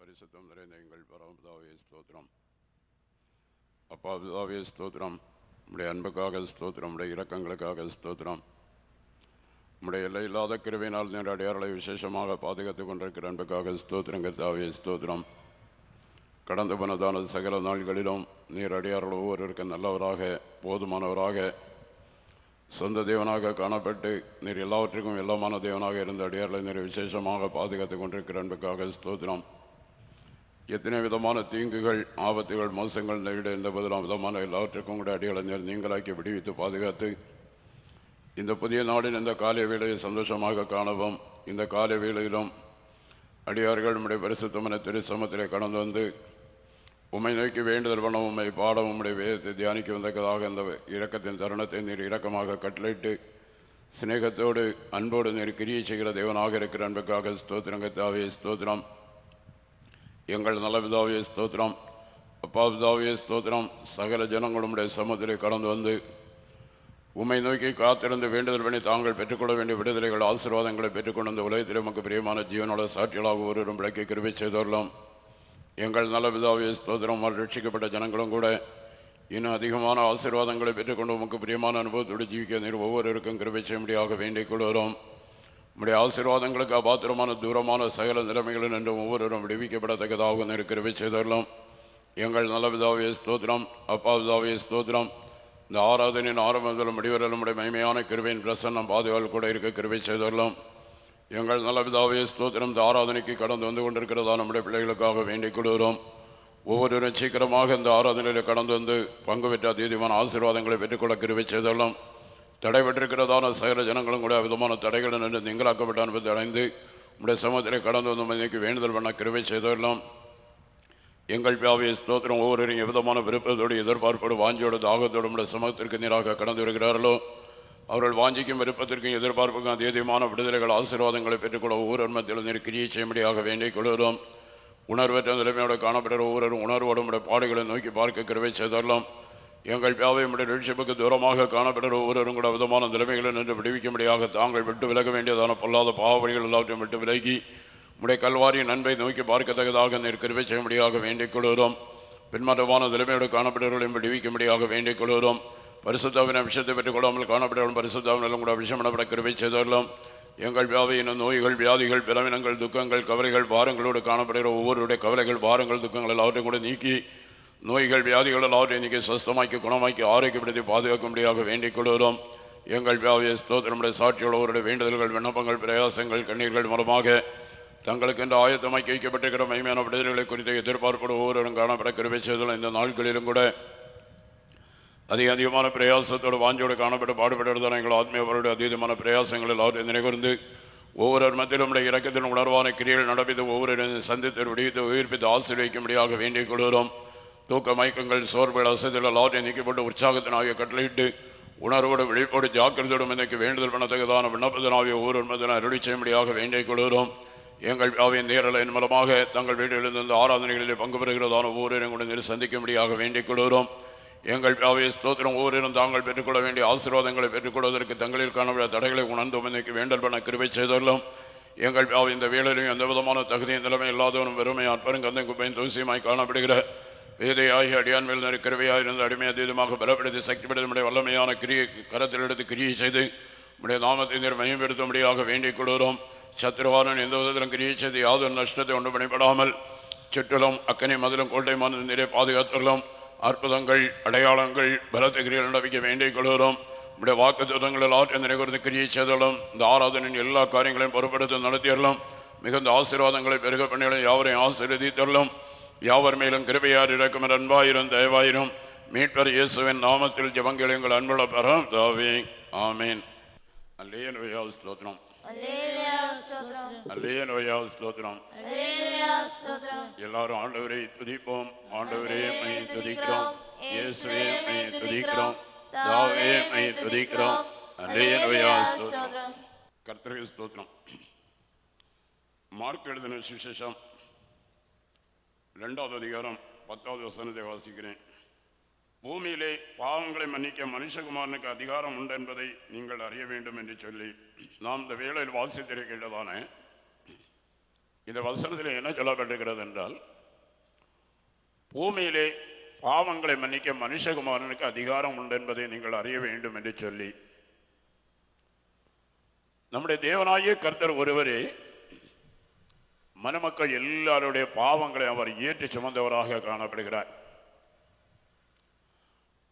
பரிசுத்தம் நிறைந்த எங்கள் பரமபிதாவே ஸ்தோத்திரம். அப்பா பிதாவிய ஸ்தோத்திரம். நம்முடைய அன்புக்காக ஸ்தோத்திரம். உடைய இரக்கங்களுக்காக ஸ்தோத்திரம். நம்முடைய எல்லை இல்லாத கிருவினால் நேர அடையாளை விசேஷமாக பாதுகாத்துக் கொண்டிருக்கிற அன்புக்காக ஸ்தோத்திரங்க தாவே ஸ்தோத்திரம். கடந்து போனதான சகல நாள்களிலும் நீர் அடியார்கள் ஒவ்வொருவருக்கும் நல்லவராக போதுமானவராக சொந்த தேவனாக காணப்பட்டு நீர் எல்லாவற்றுக்கும் எல்லாமான தேவனாக இருந்த அடியார்களை நீர் விசேஷமாக பாதுகாத்துக் கொண்டிருக்கிற அன்புக்காக ஸ்தோத்திரம். எத்தனை விதமான தீங்குகள் ஆபத்துகள் மோசங்கள் நேரிட எந்த விதமான விதமான எல்லாவற்றுக்கும் கூட அடியாளை நீங்களாக்கி விடுவித்து பாதுகாத்து இந்த புதிய நாடின் இந்த காலை வேளையை சந்தோஷமாக காணவும் இந்த காலை வேளையிலும் அடியார்கள் நம்முடைய பரிசுத்தமன திருசமத்திலே கடந்து வந்து உம்மை நோக்கி வேண்டுதல் பண்ண உண்மை பாடம் உம்முடைய வேதத்தை தியானிக்க வந்ததாக இந்த இரக்கத்தின் தருணத்தை நீர் இரக்கமாக கட்டளையிட்டு சிநேகத்தோடு அன்போடு நீர் கிரியை செய்கிற தேவனாக இருக்கிற அன்புக்காக ஸ்தோத்திரங்கத்தாவே ஸ்தோத்திரம். எங்கள் நல்ல ஸ்தோத்திரம். அப்பா பிதாவே ஸ்தோத்திரம். சகல ஜனங்களுடைய சமத்திலே கடந்து வந்து உம்மை நோக்கி காத்திருந்து வேண்டுதல் பண்ணி தாங்கள் பெற்றுக்கொள்ள வேண்டிய விடுதலைகள் ஆசீர்வாதங்களை பெற்றுக்கொண்டு இந்த உலகத்தில் நமக்கு பிரியமான ஜீவனோட சாட்சிகளாக ஒருவரும் விளக்கி கிருபை செய்தோரலாம் எங்கள் நல்ல பிதாவே ஸ்தோத்திரம். ரட்சிக்கப்பட்ட ஜனங்களும் கூட இன்னும் அதிகமான ஆசீர்வாதங்களை பெற்றுக்கொண்டு உமக்கு பிரியமான அனுபவத்தோடு ஜீவிக்க நீர் ஒவ்வொருவருக்கும் கிருபை செய்யும்படியாக வேண்டிக் கொள்கிறோம். நம்முடைய ஆசீர்வாதங்களுக்கு அபாத்திரமான தூரமான சகல நிலைமைகளில் நின்று ஒவ்வொருவரும் விடுவிக்கப்படத்தக்கதாகவும் நீர் கிருபை செய்தரலாம் எங்கள் நல்ல ஸ்தோத்திரம். அப்பா ஸ்தோத்திரம். இந்த ஆராதனையின் ஆரம்பத்தில் முடிவரில் நம்முடைய மகிமையான கிருவையின் பிரசன்னம் பாதுகால் கூட இருக்க கிருவை செய்தரலாம் எங்கள் நல்ல ஸ்தோத்திரம். இந்த ஆராதனைக்கு கடந்து வந்து கொண்டிருக்கிறதா நம்முடைய பிள்ளைகளுக்காக வேண்டிக் கொள்கிறோம். ஒவ்வொருவரும் சீக்கிரமாக இந்த ஆராதனையில் கடந்து வந்து பங்கு பெற்ற அதீதமான ஆசீர்வாதங்களை பெற்றுக்கொள்ள கிருவை செய்தரலாம் தடைபட்டிருக்கிறதான சகல ஜனங்களும் கூட விதமான தடைகளை நின்று நீங்களாக்கப்பட்ட அனுபவத்தை அடைந்து உடைய சமூகத்திலே கடந்து வந்த மதிக்கு வேண்டுதல் பண்ண கிருவை செய்தரலாம் எங்கள் பியாவிய ஸ்தோத்திரம். ஒவ்வொரு விதமான விருப்பத்தோடு எதிர்பார்ப்போடு வாஞ்சியோடு தாகத்தோடு உடைய சமூகத்திற்கு நீராக கடந்து வருகிறார்களோ அவர்கள் வாஞ்சிக்கும் விருப்பத்திற்கும் எதிர்பார்ப்புக்கும் அதீதமான விடுதலைகள் ஆசீர்வாதங்களை பெற்றுக்கொள்ள ஒவ்வொரு மத்தியிலும் நீர் கிரியை செய்யும்படியாக வேண்டிக் கொள்கிறோம். உணர்வற்ற நிலைமையோடு காணப்படுகிற ஒவ்வொரு உணர்வோடு உடைய பாடுகளை நோக்கி பார்க்க கிருவை செய்தரலாம் எங்கள் பியாவை உடைய ரட்சிப்புக்கு தூரமாக காணப்படுகிற ஒவ்வொருவரும் கூட விதமான நிலைமைகளை நின்று விடுவிக்கும்படியாக தாங்கள் விட்டு விலக வேண்டியதான பொல்லாத பாவடிகள் எல்லாவற்றையும் விட்டு விலகி உடைய கல்வாரியின் நன்மை நோக்கி பார்க்கத்தக்கதாக நீர் கிருபை செய்யும்படியாக வேண்டிக் கொள்கிறோம். பின்மாற்றமான நிலைமையோடு காணப்படுகிறவர்களையும் விடுவிக்கும்படியாக வேண்டிக் கொள்கிறோம். பரிசுத்தாவின் அபிஷத்தை பெற்றுக் கொள்ளாமல் காணப்படுகிறவர்கள் பரிசுத்தாவின் கூட அபிஷம் பண்ணப்பட கிருபை செய்தரலாம் எங்கள் வியாதியின் நோய்கள் வியாதிகள் பிளவினங்கள் துக்கங்கள் கவலைகள் பாரங்களோடு காணப்படுகிற ஒவ்வொருடைய கவலைகள் பாரங்கள் துக்கங்கள் எல்லாவற்றையும் கூட நீக்கி நோய்கள் வியாதிகள் எல்லாரும் இன்றைக்கி சுஸ்தமாக்கி குணமாக்கி ஆரோக்கியப்படுத்தி பாதுகாக்கும்படியாக வேண்டிக் கொள்கிறோம். எங்கள் வியாதிய ஸ்தோத்திரமுடைய சாட்சியோடு அவருடைய வேண்டுதல்கள் விண்ணப்பங்கள் பிரயாசங்கள் கண்ணீர்கள் மூலமாக தங்களுக்கு என்று ஆயத்தமாக்கி வைக்கப்பட்டிருக்கிற மைமையான விடுதலைகளை குறித்து எதிர்பார்ப்போடு ஒவ்வொருவரும் காணப்பட கருவை செய்தலும் இந்த நாட்களிலும் கூட அதிக அதிகமான பிரயாசத்தோடு வாஞ்சோடு காணப்பட்டு பாடுபடுறதான எங்கள் ஆத்மீயவருடைய அதீதமான பிரயாசங்கள் எல்லாரும் நினைவிருந்து ஒவ்வொரு மத்தியிலும் நம்முடைய இறக்கத்தின் உணர்வான கிரியைகள் நடப்பித்து ஒவ்வொரு சந்தித்து விடுவித்து உயிர்ப்பித்து ஆசீர்வதிக்கும்படியாக வேண்டிக் கொள்கிறோம். தூக்க மயக்கங்கள் சோர்வுகள் அசதிகள் எல்லாரும் நீக்கப்பட்டு உற்சாகத்தினாகிய கட்டளையிட்டு உணர்வோடு விழிப்போடு ஜாக்கிரதையோடும் இன்னைக்கு வேண்டுதல் பண்ணத்தக்கதான விண்ணப்பத்தினாகிய ஒவ்வொரு மதன அருளி செய்யும்படியாக வேண்டிக் கொள்கிறோம். எங்கள் அவை நேரலின் மூலமாக தங்கள் வீடுகளிலிருந்து இந்த ஆராதனைகளில் பங்கு பெறுகிறதான ஒவ்வொருவரையும் கூட நீர் சந்திக்கும்படியாக வேண்டிக் கொள்கிறோம். எங்கள் அவை ஸ்தோத்திரம். ஒவ்வொருவரும் தாங்கள் பெற்றுக்கொள்ள வேண்டிய ஆசீர்வாதங்களை பெற்றுக்கொள்வதற்கு தங்களில் காணப்பட தடைகளை உணர்ந்தோம் இன்னைக்கு வேண்டல் பண்ண கிருபை செய்துள்ளோம். எங்கள் அவை இந்த வேலையிலும் எந்த விதமான தகுதியும் நிலைமை இல்லாதவனும் வெறுமை அற்பரும் குப்பையும் தூசியமாய் காணப்படுகிற வேதையாகி அடியான் மேல் நெருக்கிறவையாக இருந்த அடிமை அதீதமாக பலப்படுத்தி சக்திப்படுத்த நம்முடைய வல்லமையான கிரியை கரத்தில் எடுத்து கிரியை செய்து நம்முடைய நாமத்தை நீர் மையப்படுத்தும்படியாக வேண்டிக் கொள்கிறோம். சத்ருவாரன் எந்த விதத்திலும் கிரியை செய்து யாதொரு நஷ்டத்தை ஒன்று பணிபடாமல் சுற்றிலும் அக்கனை மதிலும் கோட்டைமான நீரை பாதுகாத்துள்ளோம். அற்புதங்கள் அடையாளங்கள் பலத்த கிரியை நடப்பிக்க வேண்டிக் கொள்கிறோம். நம்முடைய வாக்கு தத்துவங்கள் எல்லாவற்றையும் நினைக்கிறது கிரியை செய்தலும் இந்த ஆராதனையின் எல்லா காரியங்களையும் பொறுப்படுத்த நடத்தியறலாம் மிகுந்த ஆசீர்வாதங்களை பெருக பண்ணிகளும் யாவரையும் ஆசீர்வதித்தரலாம் யாவர் மேலும் கிருபையார் இறக்கும் அன்பாயிரும் தயவாயிரும் மீட்பர் இயேசுவின் நாமத்தில் ஜபங்கள் எங்கள் அன்புள்ள பரம் தாவே ஆமீன் ஸ்தோத்திரம். அல்லேலூயா ஸ்தோத்திரம். ஸ்தோத்திரம். அல்லேலூயா ஸ்தோத்திரம். எல்லாரும் ஆண்டவரை துதிப்போம். ஆண்டவரே மை துதிக்கிறோம். இயேசுவே மை துதிக்கிறோம். தாவே மை துதிக்கிறோம். அல்லேலுயா ஸ்தோத்திரம். கர்த்தருக்கு ஸ்தோத்திரம். மார்க் எழுதின சுவிசேஷம் ரெண்டாவது அதிகாரம் பத்தாவது வசனத்தை வாசிக்கிறேன். பூமியிலே பாவங்களை மன்னிக்க மனுஷகுமாரனுக்கு அதிகாரம் உண்டு என்பதை நீங்கள் அறிய வேண்டும் என்று சொல்லி நாம் இந்த வேளையில் வாசித்திருக்கின்றதான இந்த வசனத்தில் என்ன சொல்லப்பட்டிருக்கிறது என்றால் பூமியிலே பாவங்களை மன்னிக்க மனுஷகுமாரனுக்கு அதிகாரம் உண்டு என்பதை நீங்கள் அறிய வேண்டும் என்று சொல்லி நம்முடைய தேவனாகிய கர்த்தர் ஒருவரே மணமக்கள் எல்லாருடைய பாவங்களை அவர் ஏற்றி சுமந்தவராக காணப்படுகிறார்.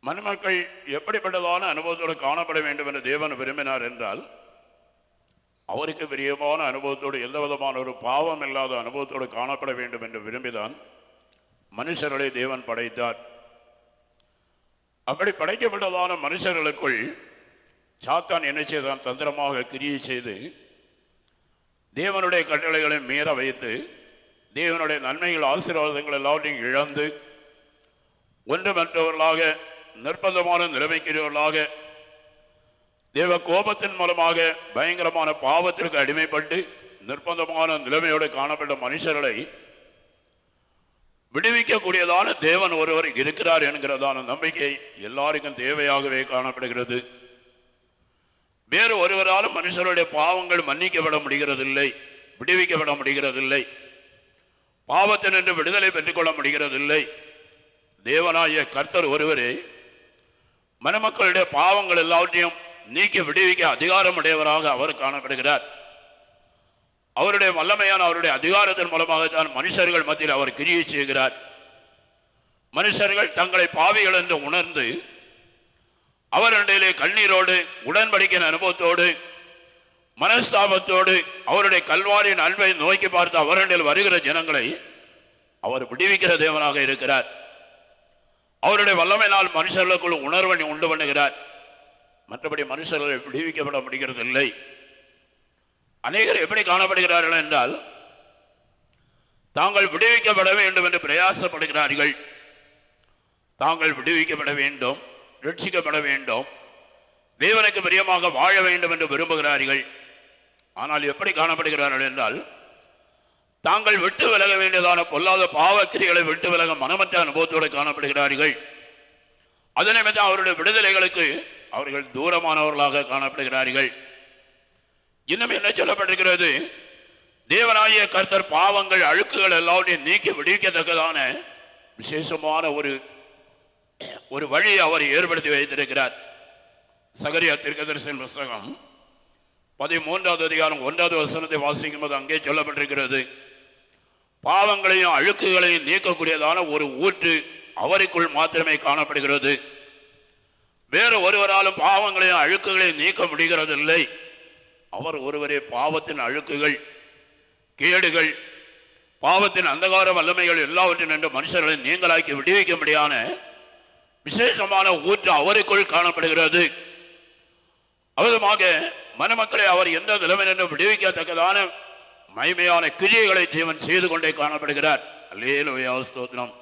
மணமக்கள் எப்படிப்பட்டதான அனுபவத்தோடு காணப்பட வேண்டும் என்று தேவன் விரும்பினார் என்றால் அவருக்கு பிரியமான அனுபவத்தோடு எந்த விதமான ஒரு பாவம் இல்லாத அனுபவத்தோடு காணப்பட வேண்டும் என்று விரும்பிதான் மனுஷர்களை தேவன் படைத்தார். அப்படி படைக்கப்பட்டதான மனுஷர்களுக்குள் சாத்தான் என்ன செய்தான்? தந்திரமாக கிரியை செய்து தேவனுடைய கட்டளைகளை மீற வைத்து தேவனுடைய நன்மைகள் ஆசீர்வாதங்கள் எல்லாவற்றையும் இழந்து ஒன்றுமற்றவர்களாக நிர்பந்தமான நிலைமைக்கிறவர்களாக தேவ கோபத்தின் மூலமாக பயங்கரமான பாவத்திற்கு அடிமைப்பட்டு நிர்பந்தமான நிலைமையோடு காணப்பட்ட மனுஷர்களை விடுவிக்கக்கூடியதான தேவன் ஒருவர் இருக்கிறார் என்கிறதான நம்பிக்கை எல்லாருக்கும் தேவையாகவே காணப்படுகிறது. வேறு ஒருவராலும் மனுஷருடைய பாவங்கள் மன்னிக்கப்பட முடிகிறதில்லை விடுவிக்கப்பட முடிகிறதில்லை பாவத்தினின்று விடுதலை பெற்றுக்கொள்ள முடிகிறதில்லை. தேவனாய கர்த்தர் ஒருவரே மணமக்களுடைய பாவங்கள் எல்லாவற்றையும் நீக்கி விடுவிக்க அதிகாரம் உடையவராக அவர் காணப்படுகிறார். அவருடைய வல்லமையான அவருடைய அதிகாரத்தின் மூலமாகத்தான் மனுஷர்கள் மத்தியில் அவர் கிரியை செய்கிறார். மனுஷர்கள் தங்களை பாவிகள் என்று உணர்ந்து அவரிடையிலே கண்ணீரோடு உடன்படிக்கையின் அனுபவத்தோடு மனஸ்தாபத்தோடு அவருடைய கல்வாரின் அன்பை நோக்கி பார்த்து அவரிடையில் வருகிற ஜனங்களை அவர் விடுவிக்கிற தேவனாக இருக்கிறார். அவருடைய வல்லமையினால் மனுஷர்களுக்குள் உணர்வை உண்டு பண்ணுகிறார். மற்றபடி மனுஷர்கள் விடுவிக்கப்பட முடிகிறது இல்லை அநேகர் எப்படி காணப்படுகிறார்கள் என்றால் தாங்கள் விடுவிக்கப்பட வேண்டும் என்று பிரயாசப்படுகிறார்கள். தாங்கள் விடுவிக்கப்பட வேண்டும். ரட்சிக்கப்பட வேண்டும் தேவனுக்கு பிரியமாக வாழ வேண்டும் என்று விரும்புகிறார்கள். ஆனால் எப்படி காணப்படுகிறார்கள் என்றால் தாங்கள் விட்டு விலக வேண்டியதான பொல்லாத பாவக்கிரிகளை விட்டு விலக மனமற்ற அனுபவத்தோடு காணப்படுகிறார்கள். அதனை தான் அவருடைய விடுதலைகளுக்கு அவர்கள் தூரமானவர்களாக காணப்படுகிறார்கள். இன்னும் என்ன சொல்லப்பட்டிருக்கிறது? தேவனாகிய கர்த்தர் பாவங்கள் அழுக்குகள் எல்லாவற்றையும் நீக்கி விடுவிக்கத்தக்கதான விசேஷமான ஒரு ஒரு வழியை அவர் ஏற்படுத்தி வைத்திருக்கிறார். சகரியா தீர்க்கதரிசன புஸ்தகம் பதிமூன்றாவது அதிகாரம் ஒன்றாவது வசனத்தை வாசிக்கும் போது அங்கே சொல்லப்பட்டிருக்கிறது. பாவங்களையும் அழுக்குகளையும் நீக்கக்கூடியதான ஒரு ஊற்று அவருக்குள் மாத்திரமே காணப்படுகிறது. வேறு ஒருவராலும் பாவங்களையும் அழுக்குகளையும் நீக்க முடிகிறதில்லை. அவர் ஒருவரே பாவத்தின் அழுக்குகள் கேடுகள் பாவத்தின் அந்தகார வல்லமைகள் எல்லாவற்றின் என்று மனுஷர்களை நீங்களாக்கி விடுவிக்க முடியான விசேஷமான ஊற்று அவருக்குள் காணப்படுகிறது. அவதமாக மணமக்களை அவர் எந்த நிலைமை என்று விடுவிக்கத்தக்கதான மைமையான கிரியைகளை தேவன் செய்து கொண்டே காணப்படுகிறார். அல்லேலோயாஸ்தோத்திரம்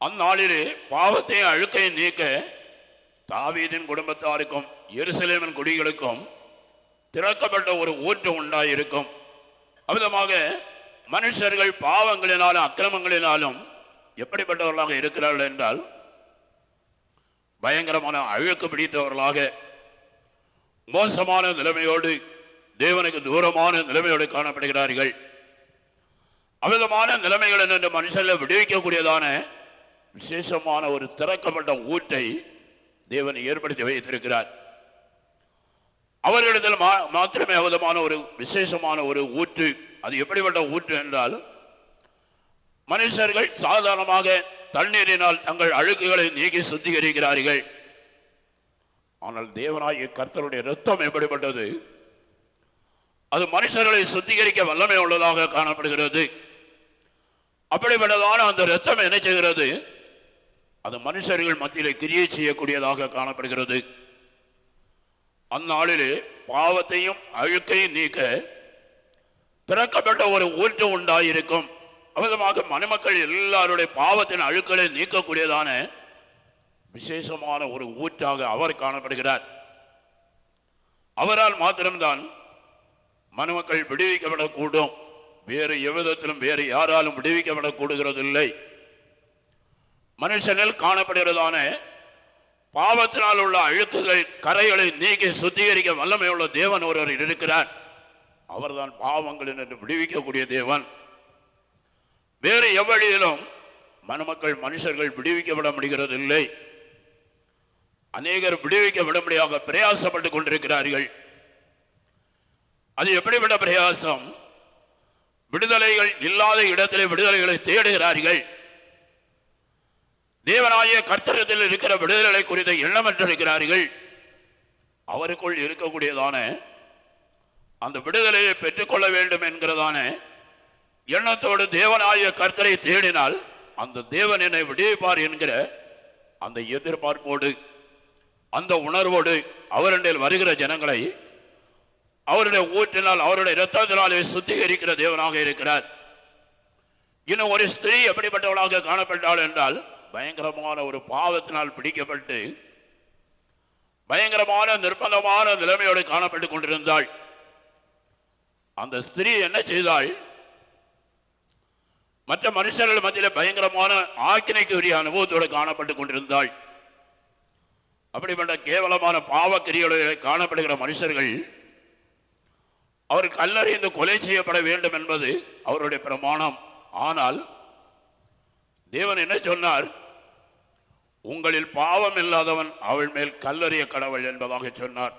அந்நாளிலே பாவத்தையும் அழுக்கையும் நீக்க தாவீதின் குடும்பத்தாருக்கும் எருசலேமின் குடிகளுக்கும் திறக்கப்பட்ட ஒரு ஊற்று உண்டாயிருக்கும். அமிதமாக மனுஷர்கள் பாவங்களினாலும் அக்கிரமங்களினாலும் எப்படிப்பட்டவர்களாக இருக்கிறார்கள் என்றால் பயங்கரமான அழுக்கு பிடித்தவர்களாக மோசமான நிலைமையோடு தேவனுக்கு தூரமான நிலைமையோடு காணப்படுகிறார்கள். அமிதமான நிலைமைகள் என்று மனுஷனில் விடுவிக்கக்கூடியதான விசேஷமான ஒரு திறக்கப்பட்ட ஊற்றை தேவன் ஏற்படுத்தி வைத்திருக்கிறார். அவர்களிடத்தில் மா- மாத்திரமே அவதமான ஒரு விசேஷமான ஒரு ஊற்று. அது எப்படிப்பட்ட ஊற்று என்றால் மனுஷர்கள் சாதாரணமாக தண்ணீரினால் தங்கள் அழுக்குகளை நீக்கி சுத்திகரிக்கிறார்கள். ஆனால் தேவனாகிய கர்த்தருடைய ரத்தம் எப்படிப்பட்டது? அது மனுஷர்களை சுத்திகரிக்க வல்லமை உள்ளதாக காணப்படுகிறது. அப்படிப்பட்டதான அந்த ரத்தம் என்ன செய்கிறது? அது மனுஷர்கள் மத்தியிலே கிரியை செய்யக்கூடியதாக காணப்படுகிறது. அந்நாளிலே பாவத்தையும் அழுக்கையும் நீக்க திறக்கப்பட்ட ஒரு ஊற்று உண்டாயிருக்கும். அமிதமாக மணமக்கள் எல்லாருடைய பாவத்தின் அழுக்களை நீக்கக்கூடியதான விசேஷமான ஒரு ஊற்றாக அவர் காணப்படுகிறார். அவரால் மாத்திரம்தான் மணமக்கள் விடுவிக்கப்படக்கூடும். வேறு எவ்விதத்திலும் வேறு யாராலும் விடுவிக்கப்படக்கூடுகிறதில்லை. மனுஷனில் காணப்படுகிறதான பாவத்தினால் உள்ள அழுக்குகள் கரைகளை நீக்கி சுத்திகரிக்க வல்லமை உள்ள தேவன் ஒருவர் இருக்கிறார். அவர்தான் பாவங்கள் என்று விடுவிக்கக்கூடிய தேவன். வேறு எவ்வழியிலும் மணமக்கள் மனுஷர்கள் விடுவிக்கப்பட முடிகிறது இல்லை அநேகர் விடுவிக்க விடும்படியாக பிரயாசப்பட்டுக் கொண்டிருக்கிறார்கள். அது எப்படிப்பட்ட பிரயாசம்? விடுதலைகள் இல்லாத இடத்திலே விடுதலைகளை தேடுகிறார்கள். தேவனாய கர்த்தகத்தில் இருக்கிற விடுதலை குறித்த எண்ணம் இருக்கிறார்கள் அவருக்குள் இருக்கக்கூடியதான அந்த விடுதலையை பெற்றுக்கொள்ள வேண்டும் என்கிறதான எண்ணத்தோடு தேவனாய கர்த்தரை தேடினால் அந்த தேவன் என்னை விடுவிப்பார் என்கிற அந்த எதிர்பார்ப்போடு அந்த உணர்வோடு அவருடைய வருகிற ஜனங்களை அவருடைய ஊற்றினால் அவருடைய இரத்தத்தினாலே சுத்திகரிக்கிற தேவனாக இருக்கிறார். இன்னும் ஒரு ஸ்திரீ எப்படிப்பட்டவளாக காணப்பட்டாள் என்றால் பயங்கரமான ஒரு பாவத்தினால் பிடிக்கப்பட்டு பயங்கரமான நிர்பந்தமான நிலைமையோடு காணப்பட்டுக் கொண்டிருந்தாள். அந்த ஸ்திரீ என்ன செய்தாள்? மற்ற மனுஷர்கள் மத்தியில் பயங்கரமான ஆக்கினைக்கு உரிய அனுபவத்தோடு காணப்பட்டு கொண்டிருந்தாள். அப்படிப்பட்ட கேவலமான பாவக்கிரியோடு காணப்படுகிற மனுஷர்கள் அவர் கல்லறிந்து கொலை செய்யப்பட வேண்டும் என்பது அவருடைய பிரமாணம். ஆனால் தேவன் என்ன சொன்னார்? உங்களில் பாவம் இல்லாதவன் அவள் மேல் கல்லறிய கடவுள் என்பதாக சொன்னார்.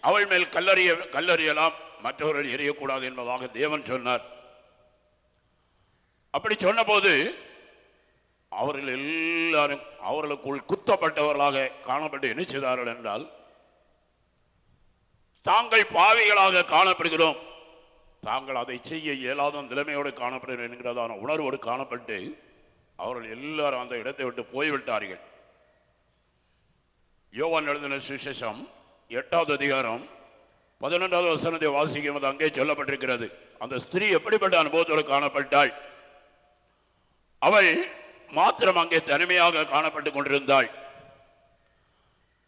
அவள் மேல் கல்லறிய கல்லறியலாம் மற்றவர்கள் எரியக்கூடாது என்பதாக தேவன் சொன்னார். அப்படி சொன்னபோது அவர்கள் எல்லாரும் அவர்களுக்குள் குத்தப்பட்டவர்களாக காணப்பட்டு என்ன செய்தார்கள் என்றால் தாங்கள் பாவிகளாக காணப்படுகிறோம். தாங்கள் அதை செய்ய இயலாத நிலைமையோடு காணப்படுகிறோம் என்கிறதான உணர்வோடு காணப்பட்டு அவர்கள் எல்லாரும் அந்த இடத்தை விட்டு போய்விட்டார்கள். யோவான் எழுதின சுசேஷம் எட்டாவது அதிகாரம் பதினொன்றாவது வசனத்தை வாசிக்கும் அங்கே சொல்லப்பட்டிருக்கிறது அந்த ஸ்திரீ எப்படிப்பட்ட அனுபவத்தோடு காணப்பட்டாள்? அவள் மாத்திரம் அங்கே தனிமையாக காணப்பட்டு கொண்டிருந்தாள்.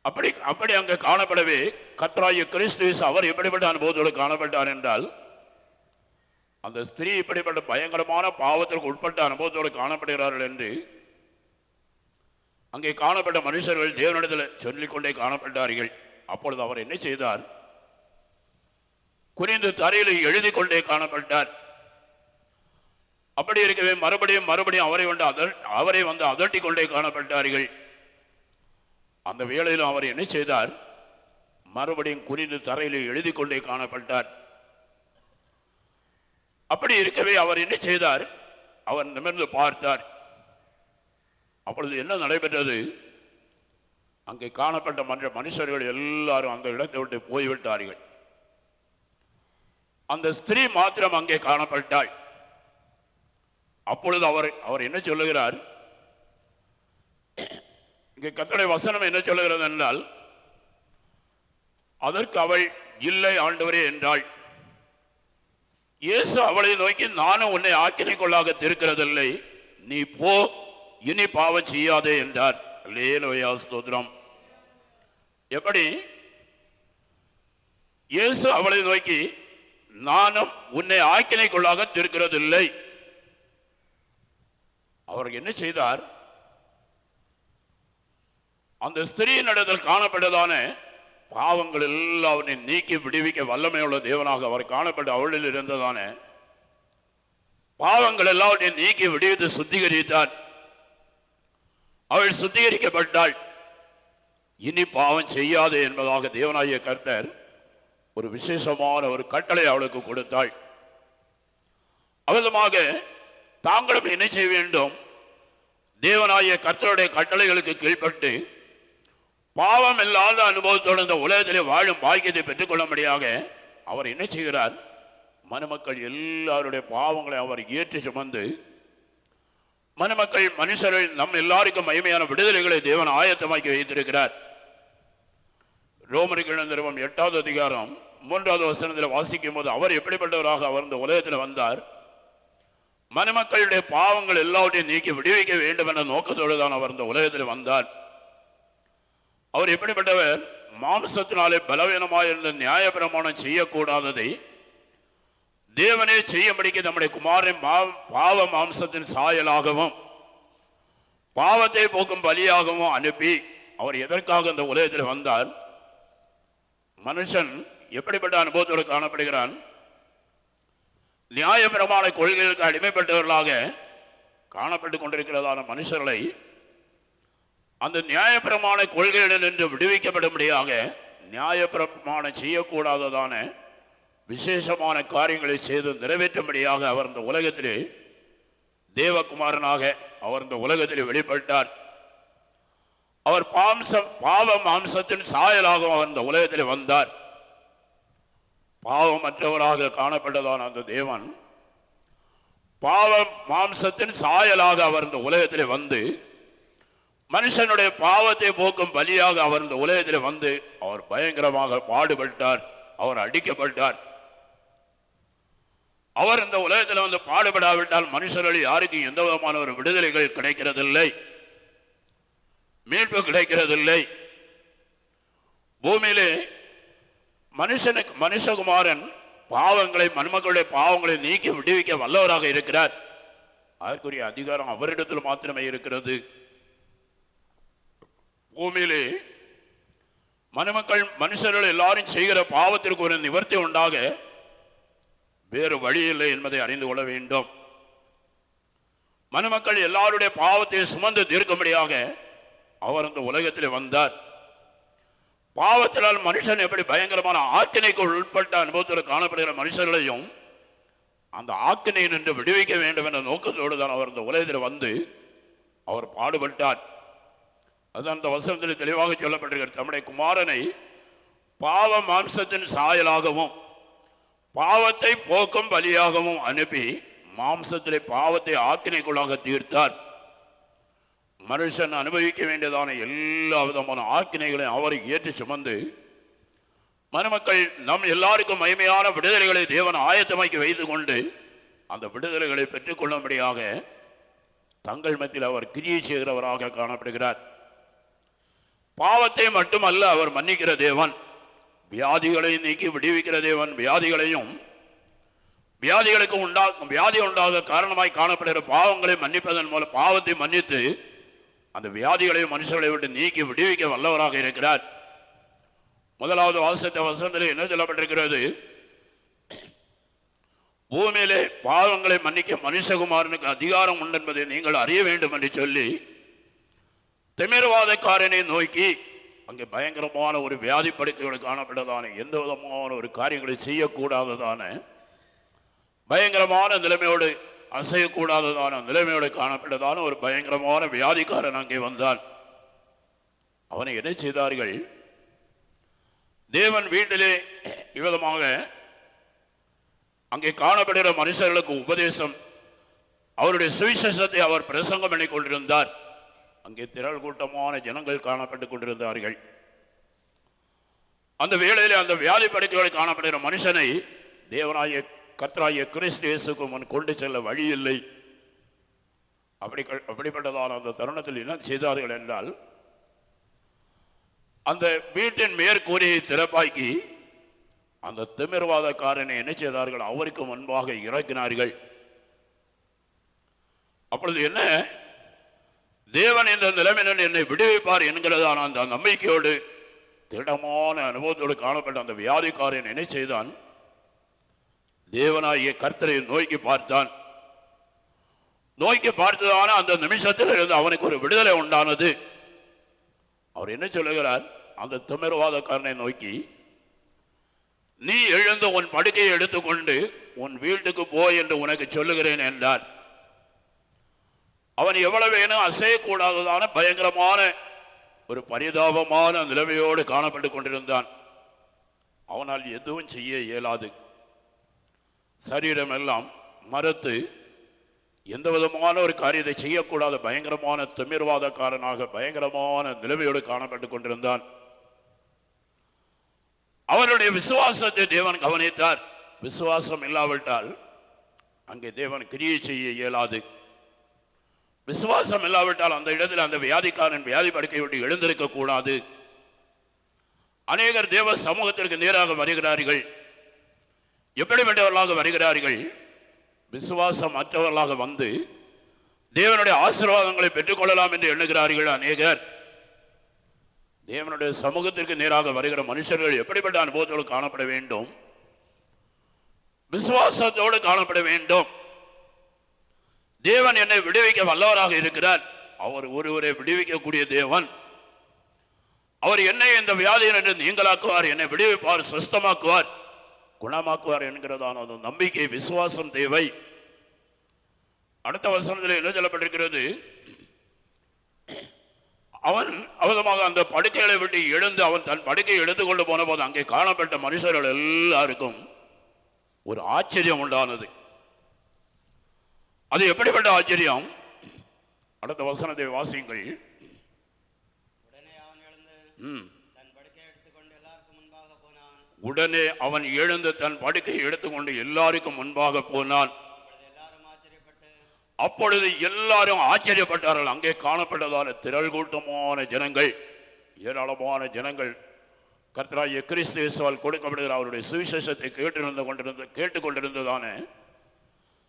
அப்படி அப்படி அங்கே காணப்படவே கத்ராய கிறிஸ்து அவர் எப்படிப்பட்ட அனுபவத்தோடு காணப்பட்டார் என்றால் அந்த ஸ்திரீ இப்படிப்பட்ட பயங்கரமான பாவத்திற்கு உட்பட்ட அனுபவத்தோடு காணப்படுகிறார்கள் என்று அங்கே காணப்பட்ட மனுஷர்கள் தேவனிடத்தில் சொல்லிக்கொண்டே காணப்பட்டார்கள். அப்பொழுது அவர் என்ன செய்தார்? குனிந்து தரையில் எழுதி கொண்டே காணப்பட்டார். அப்படி இருக்கவே மறுபடியும் மறுபடியும் அவரை வந்து அதர் அவரை வந்து அதட்டி கொண்டே காணப்பட்டார்கள். அந்த வேளையில் அவர் என்ன செய்தார்? மறுபடியும் குனிந்து தரையில் எழுதி கொண்டே காணப்பட்டார். அப்படி இருக்கவே அவர் என்ன செய்தார்? அவர் நிமிர்ந்து பார்த்தார். அப்பொழுது என்ன நடைபெற்றது? அங்கே காணப்பட்ட மன்ற மனுஷர்கள் எல்லாரும் அந்த இடத்தை விட்டு போய்விட்டார்கள். அந்த ஸ்திரீ மாத்திரம் அங்கே காணப்பட்டாள். அப்பொழுது அவர் அவர் என்ன சொல்லுகிறார்? இங்கே கத்தடை வசனம் என்ன சொல்லுகிறது என்றால் அதற்கு அவள் இல்லை ஆண்டவரே என்றாள். இயேசு அவளை நோக்கி நானும் உன்னை ஆக்கினைக்குள்ளாக திருக்கிறதில்லை. நீ போ இனி பாவம் செய்யாதே என்றார். லேலோயா ஸ்தோத்திரம். எப்படி? இயேசு அவளை நோக்கி நானும் உன்னை ஆக்கினைக்குள்ளாக திருக்கிறதில்லை. அவர் என்ன செய்தார்? அந்த ஸ்திரீயின் இடத்தில் காணப்பட்டதான பாவங்கள் எல்லாவற்றையும் நீக்கி விடுவிக்க வல்லமையுள்ள தேவனாக அவர் காணப்பட்ட அவளில் இருந்ததான பாவங்கள் எல்லாவற்றையும் நீக்கி விடுவித்து சுத்திகரித்தார். அவள் சுத்திகரிக்கப்பட்டாள். இனி பாவம் செய்யாது என்பதாக தேவனாகிய கர்த்தர் ஒரு விசேஷமான ஒரு கட்டளை அவளுக்கு கொடுத்தாள். அவிதமாக தாங்களும் என்ன செய்ய வேண்டும்? தேவனாய கர்த்தருடைய கட்டளைகளுக்கு கீழ்ப்பட்டு பாவம் இல்லாத அனுபவத்தோடு இந்த உலகத்திலே வாழும் பாக்கியத்தை பெற்றுக்கொள்ளும்படியாக அவர் என்ன செய்கிறார்? மணமக்கள் எல்லாருடைய பாவங்களை அவர் ஏற்றி சுமந்து மணமக்கள் மனுஷர்கள் நம் எல்லாருக்கும் மகிமையான விடுதலைகளை தேவன் ஆயத்தமாக்கி வைத்திருக்கிறார். ரோமர்கள் நிறுவனம் எட்டாவது அதிகாரம் மூன்றாவது வசனத்தில் வாசிக்கும் போது அவர் எப்படிப்பட்டவராக அவர் இந்த உலகத்தில் வந்தார்? மணமக்களுடைய பாவங்கள் எல்லாவற்றையும் நீக்கி விடுவிக்க வேண்டும் என்ற நோக்கத்தோடு தான் அவர் இந்த உலகத்தில் வந்தார். அவர் எப்படிப்பட்டவர்? மாம்சத்தினாலே பலவீனமாயிருந்த நியாயபிரமாணம் செய்யக்கூடாததை தேவனே செய்யும்படிக்கு நம்முடைய குமாரன் மா- பாவ மாம்சத்தின் சாயலாகவும் பாவத்தை போக்கும் பலியாகவும் அனுப்பி அவர் எதற்காக இந்த உலகத்தில் வந்தார்? மனுஷன் எப்படிப்பட்ட அனுபவத்தோடு காணப்படுகிறான்? நியாயபரமான கொள்கைகளுக்கு அடிமைப்பட்டவர்களாக காணப்பட்டு கொண்டிருக்கிறதான மனுஷர்களை அந்த நியாயப்பிரமாண கொள்கைகளிலிருந்து விடுவிக்கப்படும்படியாக நியாயபிரமாணம் செய்யக்கூடாததான விசேஷமான காரியங்களை செய்து நிறைவேற்றும்படியாக அவர் இந்த உலகத்திலே தேவகுமாரனாக அவர் இந்த உலகத்திலே வெளிப்பட்டார். அவர் பாம்சம் பாவ மாம்சத்தின் சாயலாகவும் அவர் இந்த உலகத்தில் வந்தார். பாவமற்றவராக காணப்பட்டதான அந்த தேவன் பாவ மாம்சத்தின் சாயலாக அவர் இந்த உலகத்திலே வந்து மனுஷனுடைய பாவத்தை போக்கும் பலியாக அவர் இந்த உலகத்தில் வந்து அவர் பயங்கரமாக பாடுபட்டார் அவர் அடிக்கப்பட்டார். அவர் இந்த உலகத்தில் வந்து பாடுபடாவிட்டால் மனுஷர்கள் யாருக்கும் எந்த விதமான ஒரு விடுதலைகள் கிடைக்கிறதில்லை மீட்பு கிடைக்கிறதில்லை. பூமியிலே மனுஷனுக்கு மனுஷகுமாரன் பாவங்களை மண்மக்களுடைய பாவங்களை நீக்கி விடுவிக்க வல்லவராக இருக்கிறார். அதற்குரிய அதிகாரம் அவரிடத்தில் மாத்திரமே இருக்கிறது. பூமியிலே மனுமக்கள் மனுஷர்கள் எல்லாரும் செய்கிற பாவத்திற்கு ஒரு நிவர்த்தி உண்டாக வேறு வழி இல்லை என்பதை அறிந்து கொள்ள வேண்டும். மனுமக்கள் எல்லாருடைய பாவத்தை சுமந்து தீர்க்கும்படியாக அவர் அந்த உலகத்தில் வந்தார். பாவத்தினால் மனுஷன் எப்படி பயங்கரமான ஆக்கினைக்கு உட்பட்ட அனுபவத்தில் காணப்படுகிற மனுஷர்களையும் அந்த ஆக்கினை நின்று விடுவிக்க வேண்டும் என்ற நோக்கத்தோடு தான் அவர் இந்த உலகத்தில் வந்து அவர் பாடுபட்டார். அது அந்த வசனத்தில் தெளிவாக சொல்லப்பட்டிருக்கிறது. தம்முடைய குமாரனை பாவ மாம்சத்தின் சாயலாகவும் பாவத்தை போக்கும் பலியாகவும் அனுப்பி மாம்சத்திலே பாவத்தை ஆக்கினைக்குள்ளாக தீர்த்தார். மனுஷன் அனுபவிக்க வேண்டியதான எல்லா விதமான ஆக்கினைகளையும் அவரை ஏற்றி சுமந்து மருமக்கள் நம் எல்லாருக்கும் மகிமையான விடுதலைகளை தேவன் ஆயத்தமாக்கி வைத்து கொண்டு அந்த விடுதலைகளை பெற்றுக்கொள்ளும்படியாக தங்கள் மத்தியில் அவர் கிரியை செய்கிறவராக காணப்படுகிறார். பாவத்தை மட்டுமல்ல அவர் மன்னிக்கிற தேவன் வியாதிகளை நீக்கி விடுவிக்கிற தேவன் வியாதிகளையும் வியாதிகளுக்கு உண்டா வியாதி உண்டாக காரணமாய் காணப்படுகிற பாவங்களை மன்னிப்பதன் மூலம் பாவத்தை மன்னித்து அந்த வியாதிகளையும் மனுஷர்களை விட்டு நீக்கி விடுவிக்க வல்லவராக இருக்கிறார். முதலாவது வாசத்தை வசனத்தில் என்ன சொல்லப்பட்டிருக்கிறது? பூமியிலே பாவங்களை மன்னிக்க மனுஷகுமாரனுக்கு அதிகாரம் உண்டு என்பதை நீங்கள் அறிய வேண்டும் என்று சொல்லி திமிர்வாதக்காரனை நோக்கி அங்கே பயங்கரமான ஒரு வியாதி படுக்கையோடு காணப்பட்டதான எந்த விதமான ஒரு காரியங்களை செய்யக்கூடாததான பயங்கரமான நிலைமையோடு அசையக்கூடாததான நிலைமையோடு காணப்பட்டதான ஒரு பயங்கரமான வியாதிக்காரன் அங்கே வந்தான். அவனை என்ன செய்தார்கள்? தேவன் வீட்டிலே இவ்விதமாக அங்கே காணப்படுகிற மனுஷர்களுக்கு உபதேசம் அவருடைய சுவிசேஷத்தை அவர் பிரசங்கம் பண்ணி கொண்டிருந்தார். அங்கே திரள் கூட்டமான ஜனங்கள் காணப்பட்டுக் கொண்டிருந்தார்கள். அந்த வேளையிலே அந்த வியாதி படுக்கையோடு காணப்படுகிற மனுஷனை தேவனாய கர்த்தராகிய கிறிஸ்து இயேசுக்கு முன் கொண்டு செல்ல வழி இல்லை அப்படி அப்படிப்பட்டதான அந்த தருணத்தில் என்ன செய்தார்கள் என்றால் அந்த வீட்டின் மேற்கூரையை திறப்பாக்கி அந்த திமிர்வாதக்காரனை என்ன செய்தார்கள்? அவருக்கு முன்பாக இறக்கினார்கள். அப்பொழுது என்ன? தேவன் இந்த நிலைமையினர் என்னை விடுவிப்பார் என்கிறதான அந்த நம்பிக்கையோடு திடமான அனுபவத்தோடு காணப்பட்ட அந்த வியாதிக்காரன் என்ன செய்தான்? தேவனாகிய கர்த்தரை நோக்கி பார்த்தான். நோக்கி பார்த்ததான அந்த நிமிஷத்தில் இருந்து அவனுக்கு ஒரு விடுதலை உண்டானது. அவர் என்ன சொல்லுகிறார்? அந்த திமிர்வாதக்காரனை நோக்கி நீ எழுந்து உன் படுக்கையை எடுத்துக்கொண்டு உன் வீட்டுக்கு போ என்று உனக்கு சொல்லுகிறேன் என்றார். அவன் எவ்வளவு வேணும் அசையக்கூடாததான பயங்கரமான ஒரு பரிதாபமான நிலைமையோடு காணப்பட்டு கொண்டிருந்தான். அவனால் எதுவும் செய்ய இயலாது. சரீரம் எல்லாம் மறுத்து எந்த விதமான ஒரு காரியத்தை செய்யக்கூடாத பயங்கரமான திமிர்வாதக்காரனாக பயங்கரமான நிலைமையோடு காணப்பட்டு கொண்டிருந்தான். அவருடைய விசுவாசத்தை தேவன் கவனித்தார். விசுவாசம் இல்லாவிட்டால் அங்கே தேவன் கிரியை செய்ய இயலாது. விசுவாசம் இல்லாவிட்டால் அந்த இடத்தில் அந்த வியாதிக்காரன் வியாதி படுக்கை விட்டு எழுந்திருக்க கூடாது. அநேகர் தேவ சமூகத்திற்கு நேராக வருகிறார்கள். எப்படிப்பட்டவர்களாக வருகிறார்கள்? விசுவாசம் மற்றவர்களாக வந்து தேவனுடைய ஆசீர்வாதங்களை பெற்றுக்கொள்ளலாம் என்று எண்ணுகிறார்கள் அநேகர். தேவனுடைய சமூகத்திற்கு நேராக வருகிற மனுஷர்கள் எப்படிப்பட்ட அனுபவத்தோடு காணப்பட வேண்டும்? விசுவாசத்தோடு காணப்பட வேண்டும். தேவன் என்னை விடுவிக்க வல்லவராக இருக்கிறார். அவர் ஒருவரை விடுவிக்கக்கூடிய தேவன். அவர் என்னை இந்த வியாதியில் என்று நீங்களாக்குவார் என்னை விடுவிப்பார் சுஸ்தமாக்குவார். குணமாக்குவார் என்கிறதான நம்பிக்கை விசுவாசம் தேவை. அடுத்த வசனத்தில் என்ன சொல்லப்பட்டிருக்கிறது? அவன் அவதமாக அந்த படுக்கைகளை விட்டு எழுந்து அவன் தன் படுக்கையை எடுத்துக்கொண்டு போன போது அங்கே காணப்பட்ட மனுஷர்கள் எல்லாருக்கும் ஒரு ஆச்சரியம் உண்டானது. அது எப்படிப்பட்ட ஆச்சரியம்? அடுத்த வசனத்தை வாசியுங்கள். உடனே அவன் எழுந்து ம். தன் படுக்கையை எடுத்துக்கொண்டு எல்லாருக்கும் முன்பாக போனான் உடனே அவன் எழுந்து தன் படுக்கையை எடுத்துக்கொண்டு எல்லாருக்கும் முன்பாக போனான். அப்பொழுது எல்லாரும் ஆச்சரியப்பட்டு அப்பொழுது எல்லாரும் ஆச்சரியப்பட்டார்கள். அங்கே காணப்பட்டதான திரள் கூட்டமான ஜனங்கள் ஏராளமான ஜனங்கள். கர்த்தராகிய கிறிஸ்துவால் கொடுக்கப்படுகிற அவருடைய சுவிசேஷத்தை கேட்டிருந்து கொண்டிருந்த கேட்டுக்கொண்டிருந்ததான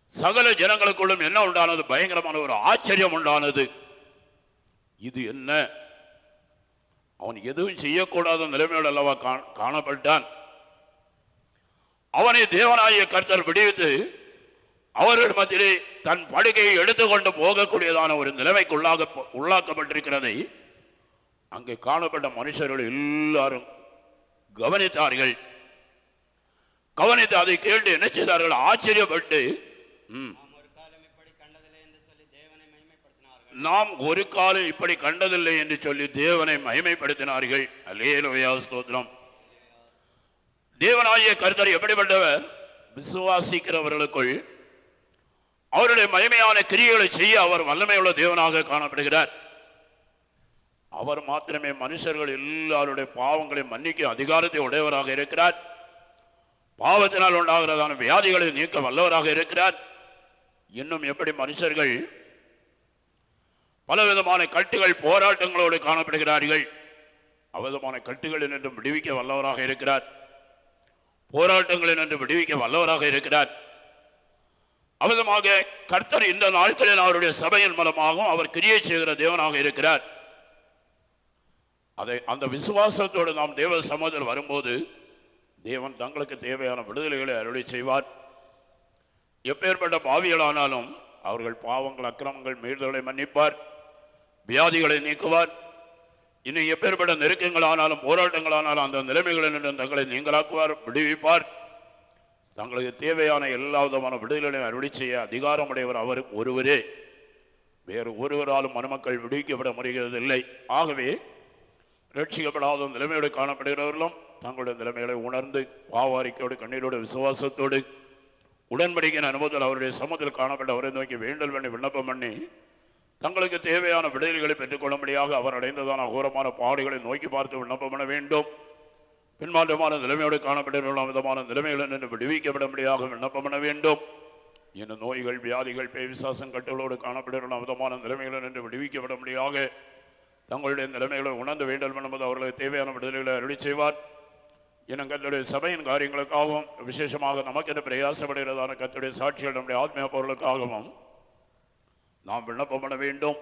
சகல ஜனங்களுக்குள்ளும் என்ன உண்டானது? பயங்கரமான ஒரு ஆச்சரியம் உண்டானது. இது என்ன? அவன் எதுவும் செய்யக்கூடாத நிலைமையோடு அல்லவா கா- காணப்பட்டான். அவனை தேவனாய கர்த்தர் விடுவித்து அவர்கள் மத்தியிலே தன் படுகையை எடுத்துக்கொண்டு போகக்கூடியதான ஒரு நிலைமைக்கு உள்ளாக உள்ளாக்கப்பட்டிருக்கிறதை அங்கே காணப்பட்ட மனுஷர்கள் எல்லாரும் கவனித்தார்கள். கவனித்து அதை கேட்டு என்ன செய்தார்கள்? ஆச்சரியப்பட்டு ம், நாம் ஒரு காலம் இப்படி கண்டதில்லை என்று சொல்லி தேவனை மகிமைப்படுத்தினார்கள் அல்லேலூயா ஸ்தோத்திரம் தேவனாகிய கருத்தர் எப்படிப்பட்டவர்? விசுவாசிக்கிறவர்களுக்குள் அவருடைய மகிமையான கிரியைகளை செய்ய அவர் வல்லமையுள்ள தேவனாக காணப்படுகிறார். அவர் மாத்திரமே மனுஷர்கள் எல்லாருடைய பாவங்களை மன்னிக்க அதிகாரத்தை உடையவராக இருக்கிறார். பாவத்தினால் உண்டாகிறதான வியாதிகளை நீக்க வல்லவராக இருக்கிறார். இன்னும் எப்படி மனுஷர்கள் பலவிதமான கட்டுகள் போராட்டங்களோடு காணப்படுகிறார்கள். அவ்விதமான கட்டுகளில் நின்று விடுவிக்க வல்லவராக இருக்கிறார். போராட்டங்களை நன்று விடுவிக்க வல்லவராக இருக்கிறார். அவ்விதமாக கர்த்தர் இந்த நாட்களில் அவருடைய சபையின் மூலமாகவும் அவர் கிரியை செய்கிற தேவனாக இருக்கிறார். அதை அந்த விசுவாசத்தோடு நாம் தேவ சமூகத்தில் வரும்போது தேவன் தங்களுக்கு தேவையான விடுதலைகளை அருளை செய்வார். எப்பேற்பட்ட பாவிகளானாலும் அவர்கள் பாவங்கள் அக்கிரமங்கள் மீறுதலை மன்னிப்பார். வியாதிகளை நீக்குவார். இன்னும் எப்பேற்பட்ட நெருக்கங்கள் ஆனாலும் போராட்டங்கள் ஆனாலும் அந்த நிலைமைகளில் நின்று தங்களை நீங்களாக்குவார் விடுவிப்பார். தங்களுக்கு தேவையான எல்லா விதமான விடுதலையும் அறுவடை செய்ய அதிகாரமுடையவர் அவர் ஒருவரே. வேறு ஒருவராலும் மணமக்கள் விடுவிக்கப்பட முடிகிறதில்லை ஆகவே ரட்சிக்கப்படாத நிலைமையோடு காணப்படுகிறவர்களும் தங்களுடைய நிலைமைகளை உணர்ந்து பாவாரிக்கையோடு கண்ணீரோடு விசுவாசத்தோடு உடன்படிக்கையின் அனுபவத்தில் அவருடைய சமூகத்தில் காணப்பட்ட அவரை நோக்கி வேண்டல் பண்ணி விண்ணப்பம் பண்ணி தங்களுக்கு தேவையான விடுதலைகளை பெற்றுக்கொள்ளும்படியாக அவர் அடைந்ததான அகோரமான பாடுகளை நோக்கி பார்த்து விண்ணப்பம் பண்ண வேண்டும். பின்மாற்றமான நிலைமையோடு காணப்பட்டுள்ள விதமான நிலைமைகளை நின்று விடுவிக்கப்படும்படியாக விண்ணப்பம் பண்ண வேண்டும். இந்த நோய்கள் வியாதிகள் பேய் விசாசம் கட்டுகளோடு காணப்பட்டுள்ள விதமான நிலைமைகளை நின்று விடுவிக்கப்படும்படியாக தங்களுடைய நிலைமைகளை உணர்ந்து வேண்டும் என்பது அவர்களுக்கு தேவையான விடுதலைகளை அருளி செய்வார். இன்னும் கத்தருடைய சபையின் காரியங்களுக்காகவும் விசேஷமாக நமக்கென்று பிரயாசப்படுகிறதான கத்தருடைய சாட்சிகள் நம்முடைய ஆத்மீய பொருளுக்காகவும் நாம் விண்ணப்பம் பண்ண வேண்டும்.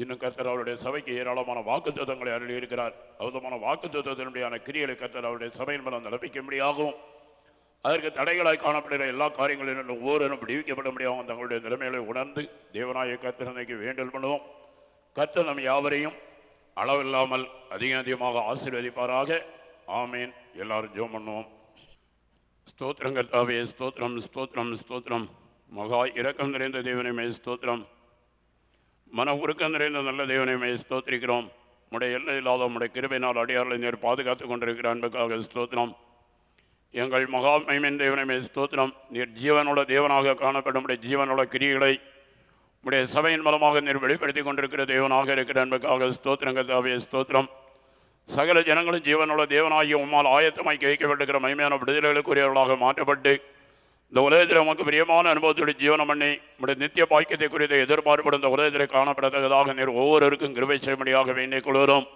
இன்னும் கத்தர் அவருடைய சபைக்கு ஏராளமான வாக்குத்தத்தங்களை அருளி இருக்கிறார் அற்புதமான வாக்குத்தத்தினுடையான கிரியலை கத்தர் அவருடைய சபையின் மூலம் முடியாகும் அதற்கு தடைகளாய் காணப்படுகிற எல்லா காரியங்களிலும் ஒவ்வொருவரும் விடுவிக்கப்படும்படியாகவும் தங்களுடைய நிலைமைகளை உணர்ந்து தேவனாய கர்த்தனைக்கு வேண்டல் பண்ணுவோம். கத்தர் நம் யாவரையும் அளவில்லாமல் அதிக அதிகமாக ஆசீர்வதிப்பாராக. ஆமீன். எல்லாரும் ஜோம் பண்ணுவோம். ஸ்தோத்திரம் கர்த்தாவே ஸ்தோத்திரம் ஸ்தோத்திரம் ஸ்தோத்திரம். மகா இரக்கம் நிறைந்த தேவனைமே ஸ்தோத்திரம். மன உருக்கம் நிறைந்த நல்ல தேவனையுமே ஸ்தோத்திரிக்கிறோம். உடைய எல்லை இல்லாத உடைய கிருபையினால் அடியார்களை நேர் பாதுகாத்துக் கொண்டிருக்கிற அன்புக்காக ஸ்தோத்திரம். எங்கள் மகாமைமின் தேவனையுமே ஸ்தோத்திரம். நீர் ஜீவனோட தேவனாக காணப்படும் உடைய ஜீவனோட கிரிகளை உடைய சபையின் மூலமாக நீர் வெளிப்படுத்தி கொண்டிருக்கிற தேவனாக இருக்கிற அன்புக்காக ஸ்தோத்திரம் ஸ்தோத்திரம். சகல ஜனங்களும் ஜீவனுள்ள தேவனாகிய உம்மால் ஆயத்தமாக்கி வைக்கப்பட்டிருக்கிற மைமையான விடுதலைகளுக்குரியவர்களாக மாற்றப்பட்டு இந்த உலகத்தில் உமக்கு பிரியமான அனுபவத்துடைய ஜீவனம் பண்ணி நம்முடைய நித்திய பாக்கியத்தை குறித்த எதிர்பார்ப்படும் இந்த உலகத்தில் காணப்படத்தக்கதாக நீர் ஒவ்வொருவருக்கும் கிருபை செய்யும்படியாக வேண்டிக் கொள்கிறோம்.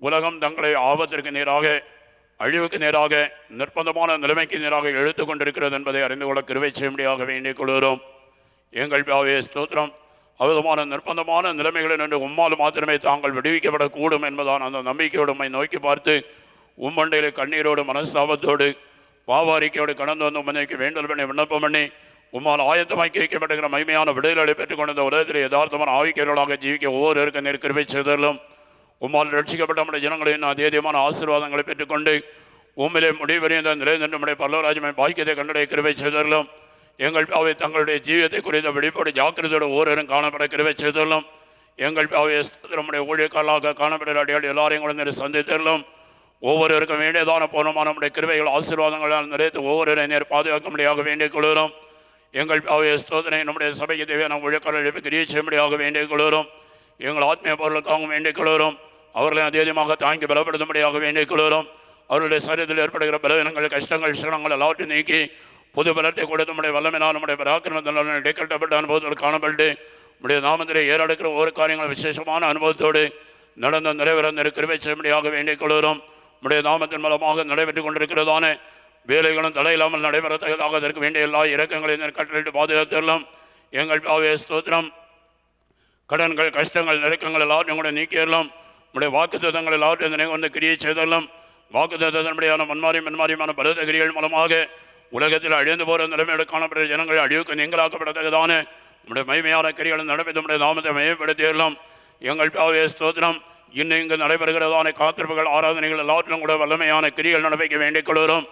உலகம் தங்களை ஆபத்திற்கு நேராக அழிவுக்கு நேராக நிர்பந்தமான நிலைமைக்கு நேராக எழுத்து கொண்டிருக்கிறது என்பதை அறிந்து கொள்ள கிருவை செய்யும்படியாக வேண்டிக் கொள்கிறோம். எங்கள் பாவே ஸ்தோத்திரம். அவிதமான நிர்பந்தமான நிலைமைகளில் நின்று உம்மால் மாத்திரமே தாங்கள் விடுவிக்கப்படக்கூடும் என்பதான் அந்த நம்பிக்கையோடு நோக்கி பார்த்து உம்மண்டையில் கண்ணீரோடு மனஸ்தாபத்தோடு பாவாரிக்கையோடு கடந்து வந்து உண்மைக்கு வேண்டல் பண்ணி விண்ணப்பம் பண்ணி உம்மால் ஆயத்தமாக்கி வைக்கப்பட்டுகிற மகிமையான விடுதலை பெற்றுக்கொண்ட உலகத்தில் யதார்த்தமான ஆவிக்கையர்களாக ஜீவிக்க ஒவ்வொருவருக்கு நெருக்கிருவை செய்தலும் உம்மால் ரட்சிக்கப்பட்ட நம்முடைய ஜனங்களின் அதேதியமான ஆசீர்வாதங்களை பெற்றுக்கொண்டு உண்மையிலே முடிவறிந்த நிலை நம்முடைய பல்லவராஜமை பாக்கியத்தை கண்டடைய கிருவை செய்தலும் எங்கள் பாவை தங்களுடைய ஜீவியத்தை குறித்த வெளிப்பாடு ஜாக்கிரதையோடு ஒவ்வொருவரும் காணப்பட கிருவை செய்தலும் எங்கள் பாவை நம்முடைய ஊழியக்காரலாக காணப்படுகிற அடியாள் எல்லாரையும் கூட சந்தித்தரலும் ஒவ்வொருவருக்கும் வேண்டியதான போனமான நம்முடைய கிருவைகள் ஆசீர்வாதங்களால் நிறைத்து ஒவ்வொருவரை நேர் பாதுகாக்க முடியாக வேண்டிக் குளிரும் எங்கள் பாவைய சோதனை நம்முடைய சபைக்கு தேவையான ஒழுக்கங்கள் கிரியை செய்யும்படியாக வேண்டிய குளிரும் எங்கள் ஆத்மீய பொருளுக்காகவும் வேண்டிய குளிரும் அவர்களை அதிகமாக தாங்கி பலப்படுத்தும்படியாக வேண்டிய குளிரும் அவர்களுடைய சரீரத்தில் ஏற்படுகிற பலவீனங்கள் கஷ்டங்கள் சிரமங்கள் எல்லாவற்றையும் நீக்கி புது பலத்தை கொடுத்து நம்முடைய வல்லமினால் நம்முடைய பராக்கிரமத்தினால் இடைக்கட்டப்பட்ட அனுபவத்தில் காணப்பட்டு நம்முடைய நாமத்திலே ஏறெடுக்கிற ஒவ்வொரு காரியங்களும் விசேஷமான அனுபவத்தோடு நடந்த நிறைவேற கிருவை செய்யும்படியாக வேண்டிக் கொள்கிறோம். நம்முடைய நாமத்தின் மூலமாக நடைபெற்றுக் கொண்டிருக்கிறதான வேலைகளும் தடையில்லாமல் நடைபெறத்தக்கதாக அதற்கு வேண்டிய எல்லா இறக்கங்களையும் கட்டளிட்டு பாதுகாத்தரலாம் எங்கள் பாவே ஸ்தோத்திரம். கடன்கள் கஷ்டங்கள் நெருக்கங்கள் எல்லாவற்றையும் கூட நீக்கிடலாம் நம்முடைய வாக்கு தத்தங்கள் எல்லாவற்றையும் நினைவு வந்து கிரியை செய்தெல்லாம் வாக்கு தத்தனுடையான மன்மாரி மன்மாரியான பலத்த கிரிகள் மூலமாக உலகத்தில் அழிந்து போகிற நிலைமையோடு காணப்படுகிற ஜனங்கள் அழிவுக்கு நீங்களாக்கப்படத்தக்கதான நம்முடைய மகிமையான கிரிகளும் நடப்பது உடைய நாமத்தை மையப்படுத்தியெல்லாம் எங்கள் பாவே ஸ்தோத்திரம். இன்னும் இங்கு நடைபெறுகிறதான காத்திருப்புகள் ஆராதனைகள் எல்லாற்றிலும் கூட வல்லமையான கிரிகள் நடப்பிக்க வேண்டிக் கொள்கிறோம்.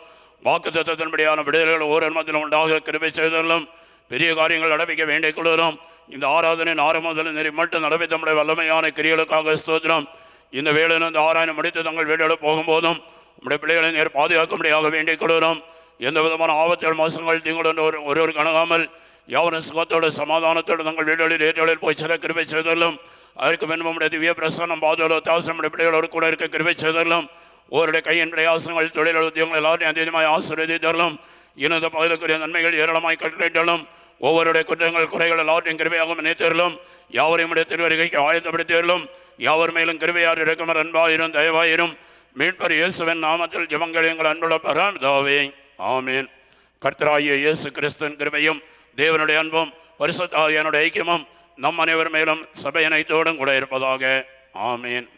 வாக்கு தத்தத்தின்படியான விடுதலைகள் ஒவ்வொரு உண்டாக கிருபை செய்தாலும் பெரிய காரியங்கள் நடப்பிக்க வேண்டிக் கொள்கிறோம். இந்த ஆராதனை ஆரம்பத்தில் நெறி மட்டும் நடப்பித்த நம்முடைய வல்லமையான கிரிகளுக்காக ஸ்தோத்திரம். இந்த வேலையில் இந்த ஆராயணம் முடித்து தங்கள் வீடுகளை போகும்போதும் நம்முடைய பிள்ளைகளை நேர் பாதுகாக்கும்படியாக வேண்டிக் கொள்கிறோம். எந்த விதமான ஆபத்துகள் மோசங்கள் தீங்குடன் ஒரு ஒருவருக்கு அணுகாமல் யாவரும் சுகத்தோடு சமாதானத்தோடு தங்கள் வீடுகளில் ஏற்றலில் போய் சில கிருபை செய்தலும் அதற்கு பின்பு நம்முடைய திவ்ய பிரசனம் பாதுகாலோ தாசம் நம்முடைய பிள்ளைகளோடு கூட இருக்க கிருவை செய்தலும் ஒருடைய கையின் பிரயாசங்கள் தொழில் உத்தியோகங்கள் எல்லாரையும் அதிகமாக ஆசீர்வதித்தரலும் இனத பகுதிக்குரிய நன்மைகள் ஏராளமாய் கட்டளையிட்டாலும் ஒவ்வொருடைய குற்றங்கள் குறைகள் எல்லாவற்றையும் கிருபையாக நினைத்தரலும் யாவரையும் உடைய திருவருகைக்கு ஆயத்தப்படுத்தியறலும் யாவர் மேலும் கிருபையார் இறக்குமர் அன்பாயிரும் தயவாயிரும். மீட்பர் இயேசுவின் நாமத்தில் ஜெபங்கள் எங்கள் அன்புள்ள பராமதாவே ஆமீன். கர்த்தராகிய இயேசு கிறிஸ்துவின் கிருபையும் தேவனுடைய அன்பும் பரிசுத்தாகியனுடைய ஐக்கியமும் நம் அனைவர் மேலும் சபை அனைத்தோடும் கூட இருப்பதாக. ஆமீன்.